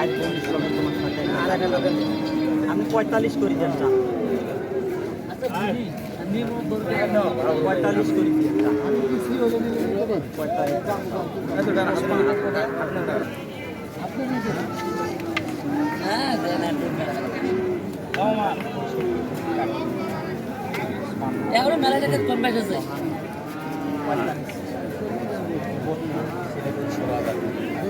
ষাট চল্লিশ লক্ষ তোমার সাথে আর একটা লোকের আমি পঁয়তাল্লিশ করি দেন পঁয়তাল্লিশ করি দেন পঁয়তাল্লিশ এখনও মেলা কম বেশ আছে।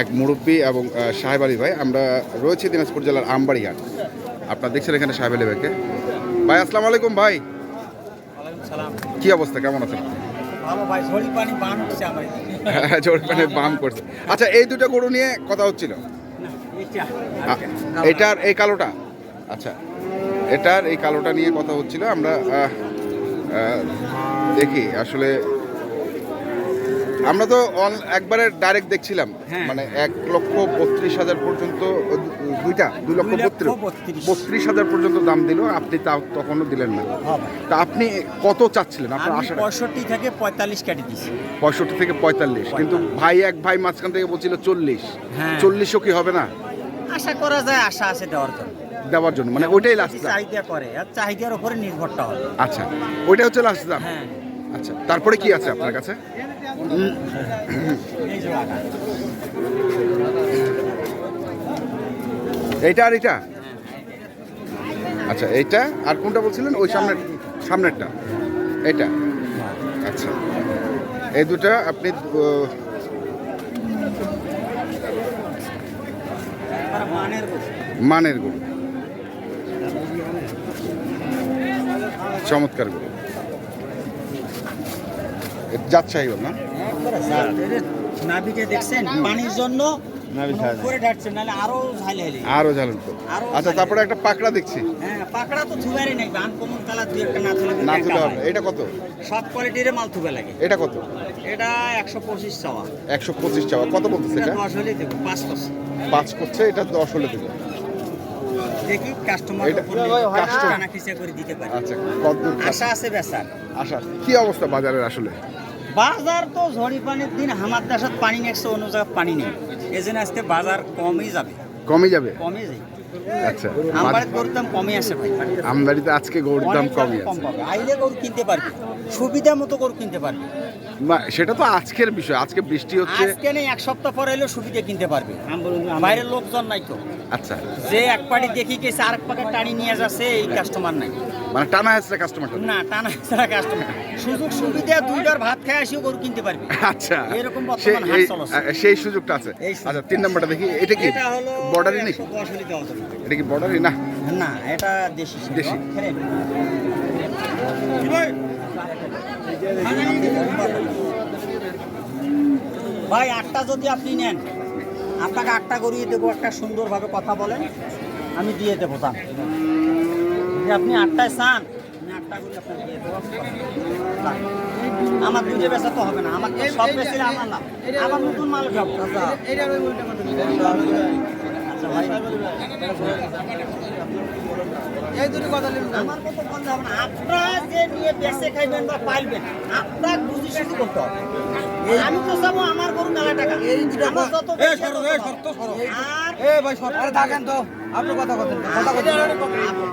এক মুরব্বী এবং সাহেব আলী ভাই আমরা রয়েছি দিনাজপুর জেলার আমবাড়ি হাট আপনারা দেখছেন এখানে সাহেব আলী ভাইকে। ভাই আসসালামু আলাইকুম ভাই। সালাম। কি অবস্থা? কেমন আছেন? ঝড়ি পানি বাম করছে আচ্ছা এই দুটো গরু নিয়ে কথা হচ্ছিল? এটা এটার এই কালোটা? আচ্ছা এটার এই কালোটা নিয়ে কথা হচ্ছিল। আমরা দেখি আসলে আমরা তো একবারে ডাইরেক্ট দেখছিলাম। হ্যাঁ। মানে এক লক্ষ বত্রিশ হাজার পর্যন্ত দুইটা দুই লক্ষ বত্রিশ। বত্রিশ। হাজার পর্যন্ত দাম দিল আপনি তা তখনও দিলেন না। তা আপনি কত চাচ্ছিলেন? আপনার আশা পঁয়ষট্টি থেকে পঁয়তাল্লিশ কেটে দিছি। পঁয়ষট্টি থেকে পঁয়তাল্লিশ কিন্তু ভাই এক ভাই মাঝখান থেকে বলছিল চল্লিশ। হ্যাঁ। চল্লিশও কি হবে না? আশা করা যায় আশা আছে দেওয়ার জন্য। দেওয়ার জন্য মানে ওইটাই লাস্ট চাহিদা করে আর চাহিদার উপরে নির্ভরটা হবে। আচ্ছা ওইটা হচ্ছে লাস্ট দাম। হ্যাঁ। আচ্ছা তারপরে কি আছে আপনার কাছে? এইটা আর এইটা? আচ্ছা এইটা? আর কোনটা বলছিলেন? ওই সামনের, সামনেরটা। এটা আচ্ছা। এই দুটা আপনি মানের গরু চমৎকার গরু জাত সাহিব না? একবারে জাত। এর নাভিটা দেখছেন পানির জন্য আরও হেলে। ঝালন তো। আচ্ছা তারপরে একটা পাকড়া দেখছি। হ্যাঁ পাকড়া তো থুবারই নাই বান কমন কালার দুই একটা না থুলে না একটা হবে। এটা কত? সব কোয়ালিটির মাল থুবে লাগে। এটা কত? এটা একশো পঁচিশ চাওয়া। একশো পঁচিশ চাওয়া। কত বলতেছে এটা এটা? দশ হলেই দেবো পাঁচ পাঁচ পাঁচ করছে এটা দশ হলে দেবে। দেখি কাস্টমার কাস্টমার- করে দিতে পারি। আচ্ছা আশা আছে বেচার। আশা কি অবস্থা বাজারের আসলে? বাজার তো ঝড়ি পানির দিন আমার দেশত পানি নেছে অন্য জায়গায় পানি নেই। এই জন্য আজকে বাজার কমই যাবে। কমে যাবে? কমই যাবে। আচ্ছা আমার গরুর দাম কমই আছে ভাই। আমদানিতে আজকে গরুর দাম কম আছে। আইলে গরু কিনতে পারবে। সুবিধা মতো গরু কিনতে পারবে। সেটা তো আজকের বিষয়। আজকে বৃষ্টি হচ্ছে। আজকে নেই এক সপ্তাহ পরে এলেও সুবিধা কিনতে পারবে। বাইরের লোকজন নাই তো। আচ্ছা। যে এক পাটি দেখি গেছে আর এক পাকে টানি নিয়ে যাচ্ছে এই কাস্টমার নাই। মানে টানা আসছে কাস্টমার না টানা ছাড়া কাস্টমার সুযোগ সুবিধা দুইবার ভাত খায় আসিও গরু কিনতে পারবে। আচ্ছা। এরকম বর্তমান এই- চলছে। সেই সুযোগটা আছে। আচ্ছা তিন নম্বরটা দেখি। এটা কি? এটা হলো বর্ডারই হলে যাবে। এটা কি বর্ডারই না। না এটা দেশি। দেশি। ভাই আটটা যদি আপনি নেন আপনাকে আটটা করিয়ে দেবো একটা সুন্দরভাবে কথা বলেন আমি দিয়ে দেবো দাম যদি আপনি আটটায় চান। আমার দুধে বেচা তো হবে না আমার সব বেশি আমার লাভ আমার নতুন মাল আচ্ছা ভাই আমার মতো বলতে হবে না। আপনারা যে নিয়ে বেঁচে খাইবেন বা পাইবেন আপনার বুঝি শুধু করতে হবে। আমি তো যাব আমার গরু মেলা টাকা। আমার যত বেশি তত ভালো। আর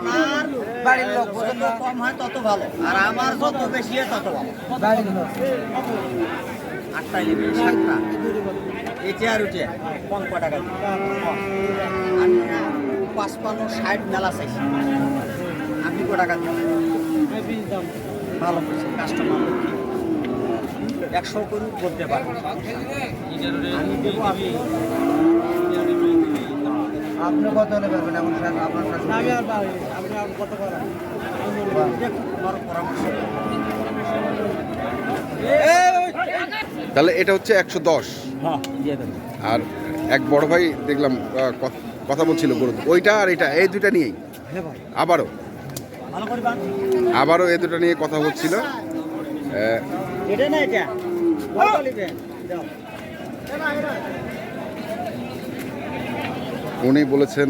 আপনার বাড়ির লোক যত কম হয় তত ভালো। আর আমার যত বেশি হয় তত ভালো। আটটাই নেবে সাতটা। এটি আর উঠে কম ক টাকা পাঁচপান্ন ষাট মেলা চাইছি আপনি ক টাকা ভালো করছে কাস্টমার একশো করে করতে পারব আমি দেবো আপনি আপনি কত হলে পারবেন এখন? স্যার আপনার কাছে দেখুন আমার পরামর্শ তাহলে এটা হচ্ছে একশো দশ। হ্যাঁ আর এক বড় ভাই দেখলাম কথা বলছিল গরু ওইটা আর এটা এই দুটা নিয়েই। হ্যাঁ আবারও। আবারও এ দুটো নিয়ে কথা হচ্ছিল। উনি বলেছেন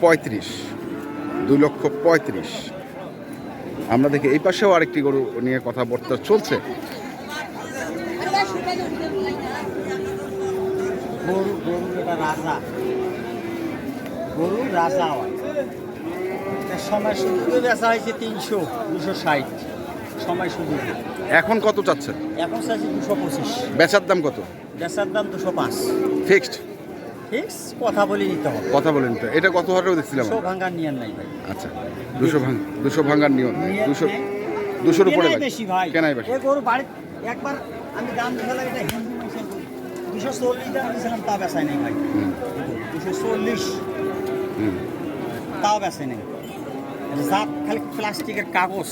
পঁয়ত্রিশ দুই লক্ষ পঁয়ত্রিশ। আমরা দেখি এই পাশেও আরেকটি গরু নিয়ে কথাবার্তা চলছে। গরু গরু এটা রাজা। গরু রাজা হয়। সময় সুযোগে বেচা হয়েছে তিনশো দুশো ষাট। সময় সুযোগে এখন কত চাচ্ছেন? এখন চাইছে দুশো পঁচিশ। বেচার দাম কত? বেচার দাম দুশো পাঁচ। ফিক্সড? ফিক্স? কথা বলে নিতে হবে। কথা বলেন তো এটা কত দেখছিলাম? দুশো ভাঙার নিয়ম নাই ভাই। আচ্ছা দুশো ভাঙ দুশো ভাঙার নিয়ম নেই। দুশো দুশোর উপরে বেশি ভাই। কেনাই বেশি। গরু বাড়ি একবার আমি দাম এটা হিন্দু দুশো চল্লিশ দাম দিয়েছিলাম তা নেই ভাই। দুশো চল্লিশ। তাও বেচে নেই। জাত খালি প্লাস্টিকের কাগজ।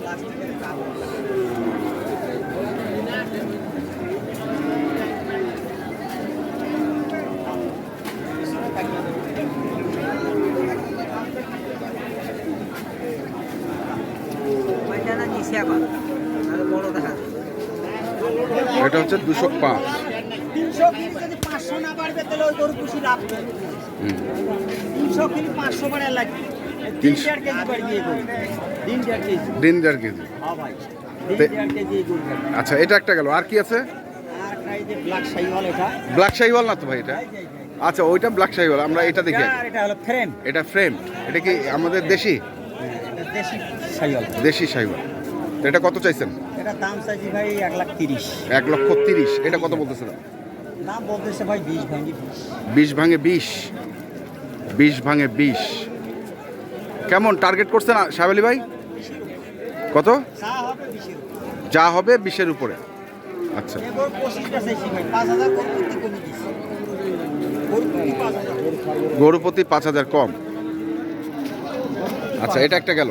প্লাস্টিকের এটা হচ্ছে দুশো পাঁচ। তিনশো যদি পাঁচশো না বাড়বে তাহলে ওই গরু খুশি লাভ দিন দেড় কেজি। হ্যাঁ। আচ্ছা এটা একটা গেল। আর কি আছে? ব্ল্যাক শাহিওয়াল না তো ভাই এটা। আচ্ছা ওইটা ব্ল্যাক শাহিওয়াল আমরা এটা দেখি। এটা হলো ফ্রেম। এটা ফ্রেম। এটা কি আমাদের দেশি? দেশি শাহিওয়াল দেশি শাহিওয়াল এটা কত চাইছেন? এটা দাম চাইছি ভাই এক লাখ তিরিশ। এক লক্ষ তিরিশ। এটা কত বলতেছিলাম দাম বলতেছে ভাই বিশ ভাঙ্গি বিশ। বিশ ভাঙে বিশ। বিশ ভাঙে বিশ। কেমন টার্গেট করছেন সাহেব আলী ভাই? কত। যা হবে বিশের উপরে। আচ্ছা। গরুপতি পাঁচ হাজার কম। আচ্ছা এটা একটা গেল।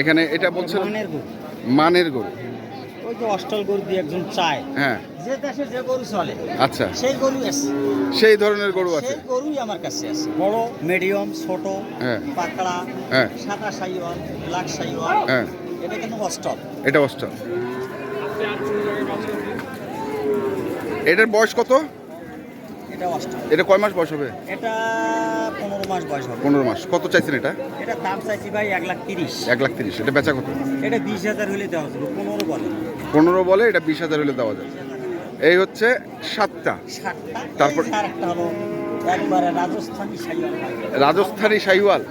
এখানে এটা বলছেন মানের গরু। ওই যে অস্টল গরু দিয়ে একজন চায় হ্যাঁ। যে দেশে যে গরু চলে আচ্ছা। সেই গরু আছে। সেই ধরনের গরু আছে। সেই গরুই আমার কাছে আছে। বড় মিডিয়াম ছোট হ্যাঁ। পাকড়া হ্যাঁ। সাদা সাইওয়াল ব্ল্যাক সাইওয়াল হ্যাঁ। এটা কিন্তু অস্টল এটা অস্টার এটার বয়স কত? এটা অস্টল এটা কয় মাস বয়স হবে? এটা পনেরো মাস বয়স হবে। পনেরো মাস। কত চাইছেন এটা? এটা দাম চাইছি ভাই এক লাখ তিরিশ। এক লাখ তিরিশ। এটা বেচা কত? এটা বিশ হাজার হলে দেওয়া যাবে পনেরো বলে। পনেরো বলে এটা বিশ হাজার হলে দেওয়া যায় এই হচ্ছে সাতটা। তারপর- রাজস্থানি শাহিওয়াল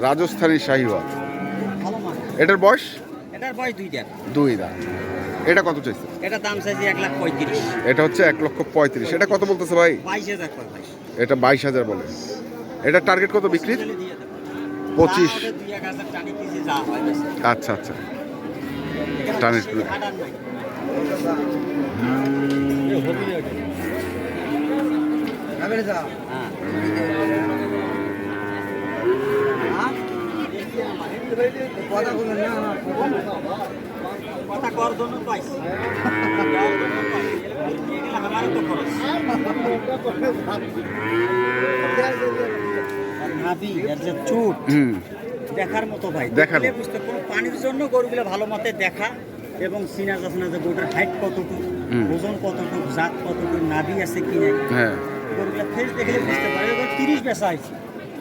রাজস্থানী শাহিওয়াল এটার বয়স? এটার বয়স দুই দেড়। দুই দাঁত। এটা কত চাইছে? এটা দাম চাইছি এক লাখ পঁয়ত্রিশ। এটা হচ্ছে এক লক্ষ পঁয়ত্রিশ। এটা কত বলতেছে ভাই? বাইশ হাজার এটা বাইশ হাজার বলে। এটা টার্গেট কত বিক্রির? দেবো। পঁচিশ। হয়। আচ্ছা আচ্ছা টানের। হ্যাঁ। কথা কর জন্য তো খরচ। নাভি, এর যে চুট, দেখার মতো ভাই। দেখার বুঝতে কোনো পানির জন্য গরুগুলো ভালো মতে দেখা এবং চিনা যাচ্ছে না যে গরুটার হাইট কতটুকু। ওজন কতটুকু জাত কতটুকু নাভি আছে কি নাই হ্যাঁ। গরুগুলো ফেস দেখলে বুঝতে পারে এবার তিরিশ বেচা হয়েছে।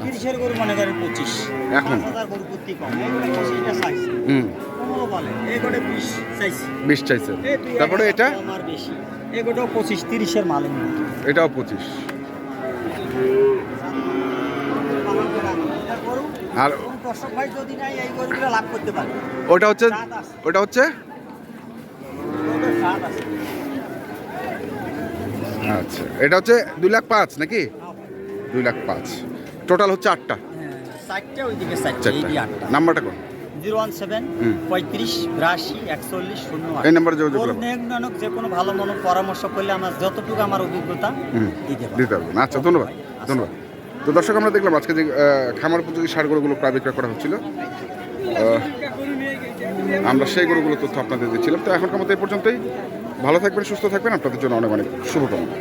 তিরিশের গরু মনে করেন পঁচিশ। এখন? হাজার গরু প্রতি কম পঁচিশ বেচা হুম। পনেরো বলে এই গোটে বিশ চাইছি। বিশ চাইছে। তারপরে এটা? কম আর বেশি। এই গোটাও পঁচিশ তিরিশের মাল এটাও পঁচিশ গরু আর দর্শক ভাই যদি নাই এই গরুগুলো লাভ করতে পারে। ওটা হচ্ছে ওটা হচ্ছে? আচ্ছা এটা হচ্ছে দুই লাখ পাঁচ নাকি? দুই লাখ পাঁচ। টোটাল হচ্ছে আটটা। চারটে ওইদিকে চারটে। আটটা। নাম্বারটা কোন? জিরো ওয়ান সেভেন পঁয়ত্রিশ বিরাশি একচল্লিশ শূন্য এই নাম্বারে যোগাযোগ যে কোনো ভালো মনে পরামর্শ করলে আমার যতটুকু আমার অভিজ্ঞতা। দিতে পারবেন। আচ্ছা ধন্যবাদ। ধন্যবাদ। তো দর্শক, আমরা দেখলাম আজকে যে খামার উপযোগী সার গরুগুলো প্রায় বিক্রয় করা হচ্ছিল। আমরা সেই গরুগুলো তথ্য আপনাদের দিচ্ছিলাম। তো এখনকার মতো এই পর্যন্তই। ভালো থাকবেন, সুস্থ থাকবেন। আপনাদের জন্য অনেক অনেক শুভকামনা।